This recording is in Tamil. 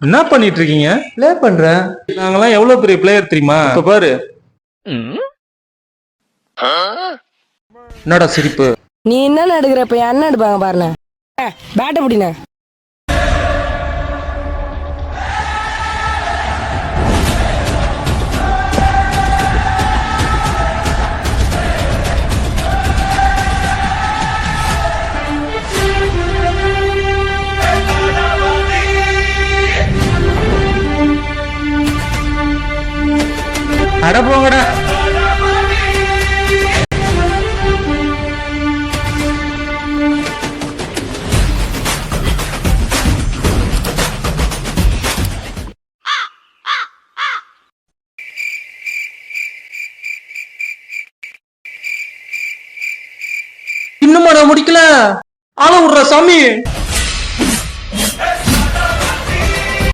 என்ன பண்ணிட்டு இருக்கீங்க ப்ளே பண்றேன். நாங்கெல்லாம் எவ்வளவு பெரிய பிளேயர் தெரியுமா? இப்ப பாரு. என்னடா சிரிப்பு? நீ என்ன எடுக்கிற இப்ப? என் அண்ணன் எடுப்பாங்க பாருண்ணே. பேட்டை பிடிண்ணே. அட போங்கடா. இன்னுமா முடிக்கல? ஆள விடுற சாமி.